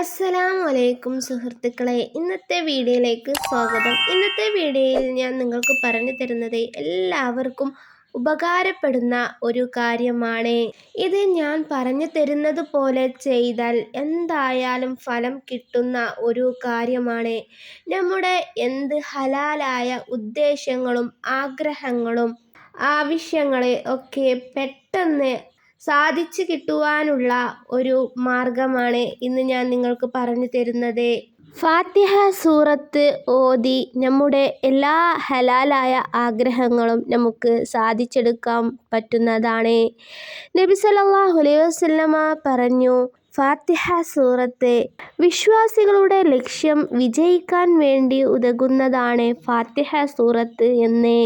അസ്സലാമു അലൈക്കും സുഹൃത്തുക്കളെ ഇന്നത്തെ വീഡിയോയിലേക്ക് സ്വാഗതം. ഇന്നത്തെ വീഡിയോയിൽ ഞാൻ നിങ്ങൾക്ക് പറഞ്ഞു തരുന്നത് എല്ലാവർക്കും ഉപകാരപ്പെടുന്ന ഒരു കാര്യമാണ്. ഇത് ഞാൻ പറഞ്ഞു തരുന്നത് പോലെ ചെയ്താൽ എന്തായാലും ഫലം കിട്ടുന്ന ഒരു കാര്യമാണ്. നമ്മുടെ എന്ത് ഹലാലായ ഉദ്ദേശങ്ങളും ആഗ്രഹങ്ങളും ആവശ്യങ്ങളെ ഒക്കെ പെട്ടെന്ന് സാധിച്ചു കിട്ടുവാനുള്ള ഒരു മാർഗമാണ് ഇന്ന് ഞാൻ നിങ്ങൾക്ക് പറഞ്ഞു തരുന്നത്. ഫാത്തിഹ സൂറത്ത് ഓതി നമ്മുടെ എല്ലാ ഹലാലായ ആഗ്രഹങ്ങളും നമുക്ക് സാധിച്ചെടുക്കാൻ പറ്റുന്നതാണ്. നബി സല്ലല്ലാഹു അലൈഹി വസല്ലമ പറഞ്ഞു ഫാത്തിഹ സൂറത്ത്. വിശ്വാസികളുടെ ലക്ഷ്യം വിജയിക്കാൻ വേണ്ടി ഉതകുന്നതാണ് ഫാത്തിഹ സൂറത്ത് എന്ന്.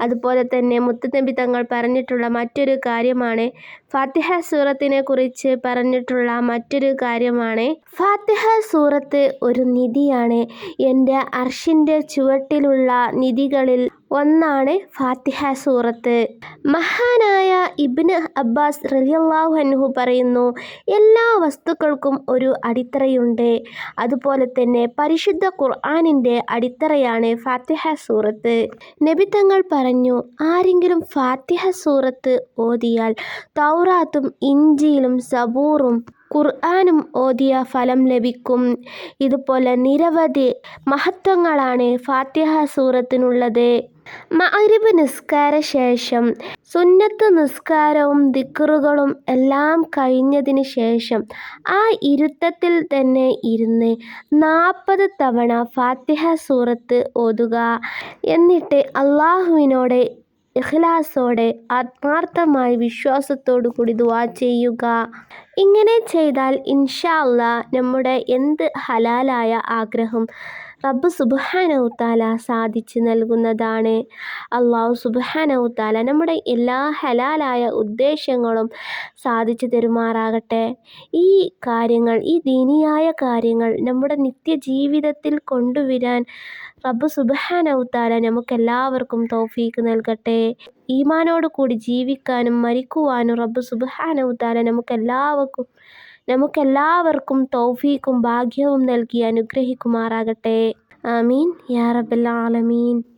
അതുപോലെ തന്നെ മുത്തുനബി തങ്ങൾ പറഞ്ഞിട്ടുള്ള മറ്റൊരു കാര്യമാണ് ഫാത്തിഹ സൂറത്തിനെ കുറിച്ച് പറഞ്ഞിട്ടുള്ള മറ്റൊരു കാര്യമാണ് ഫാത്തിഹ സൂറത്ത് ഒരു നിധിയാണ്. എന്റെ അർഷിന്റെ ചുവട്ടിലുള്ള നിധികളിൽ ഒന്നാണ് ഫാത്തിഹ സൂറത്ത്. മഹാനായ ഇബ്ന് അബ്ബാസ് റളിയല്ലാഹു അൻഹു പറയുന്നു എല്ലാ വസ്തുക്കൾക്കും ഒരു അടിത്തറയുണ്ട്. അതുപോലെ തന്നെ പരിശുദ്ധ ഖുർആാനിന്റെ അടിത്തറയാണ് ഫാത്തിഹ സൂറത്ത്. നബി തങ്ങൾ പറഞ്ഞു ആരെങ്കിലും ഫാത്തിഹ സൂറത്ത് ഓതിയാൽ തൗറാത്തും ഇഞ്ചിയിലും സബൂറും ഖുർആാനും ഓതിയ ഫലം ലഭിക്കും. ഇതുപോലെ നിരവധി മഹത്വങ്ങളാണ് ഫാത്തിഹ സൂറത്തിനുള്ളത്. മഅരിബ് നിസ്കാര ശേഷം സുന്നത്ത് നിസ്കാരവും ദിക്റുകളും എല്ലാം കഴിഞ്ഞതിന് ശേഷം ആ ഇരുത്തത്തിൽ തന്നെ ഇരുന്ന് നാൽപ്പത് തവണ ഫാത്തിഹ സൂറത്ത് ഓതുക. എന്നിട്ട് അള്ളാഹുവിനോട് ഇഖ്ലാസോടെ ആത്മാർത്ഥമായി വിശ്വാസത്തോടു കൂടി ദുവാ ചെയ്യുക. ഇങ്ങനെ ചെയ്താൽ ഇൻഷാ അല്ലാ നമ്മുടെ എന്ത് ഹലാലായ ആഗ്രഹം റബ്ബ് സുബ്ഹാനഹു തആല സാധിച്ചു നൽകുന്നതാണ്. അള്ളാഹു സുബ്ഹാനഹു തആല നമ്മുടെ എല്ലാ ഹലാലായ ഉദ്ദേശങ്ങളും സാധിച്ചു തരുമാറാകട്ടെ. ഈ കാര്യങ്ങൾ ഈ ദീനിയായ കാര്യങ്ങൾ നമ്മുടെ നിത്യജീവിതത്തിൽ കൊണ്ടുവരാൻ റബ്ബ് സുബ്ഹാനഹു തആല നമുക്കെല്ലാവർക്കും തോഫീക്ക് നൽകട്ടെ. ഈമാനോട് കൂടി ജീവിക്കാനും മരിക്കുവാനും റബ്ബ് സുബ്ഹാനഹു തആല നമുക്കെല്ലാവർക്കും നമുക്കെല്ലാവർക്കും തൗഫീക്കും ഭാഗ്യവും നൽകി അനുഗ്രഹിക്കുമാറാകട്ടെ. آمين. يا رب العالمين.